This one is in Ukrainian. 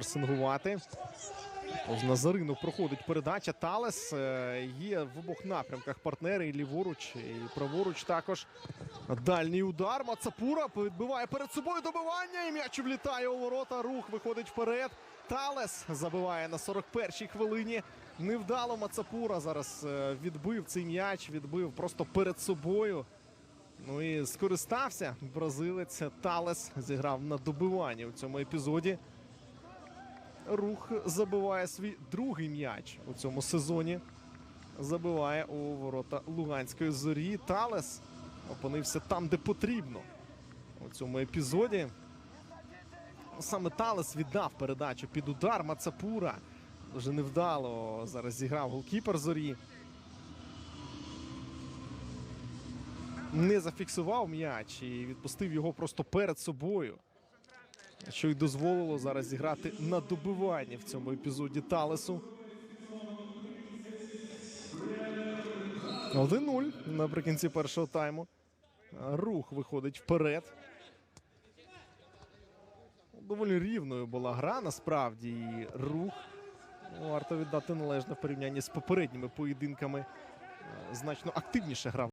пресингувати. З Назарину проходить передача. Талес е, є в обох напрямках партнери і ліворуч, і праворуч також. Дальній удар. Мацапура відбиває перед собою добивання. І м'яч влітає у ворота. Рух виходить вперед. Талес забиває на 41-й хвилині. Невдало Мацапура зараз е, відбив цей м'яч, відбив просто перед собою. Ну і скористався бразилець Талес. Зіграв на добиванні у цьому епізоді. Рух забиває свій другий м'яч у цьому сезоні. Забиває у ворота Луганської зорі. Талес опинився там, де потрібно. У цьому епізоді. Саме Талес віддав передачу під удар Мацапура. Дуже невдало зараз зіграв голкіпер зорі. Не зафіксував м'яч і відпустив його просто перед собою що й дозволило зараз зіграти на добиванні в цьому епізоді Талесу. 1-0 наприкінці першого тайму. Рух виходить вперед. Доволі рівною була гра, насправді. І рух варто віддати належне в порівнянні з попередніми поєдинками. Е, Значно активніше грав.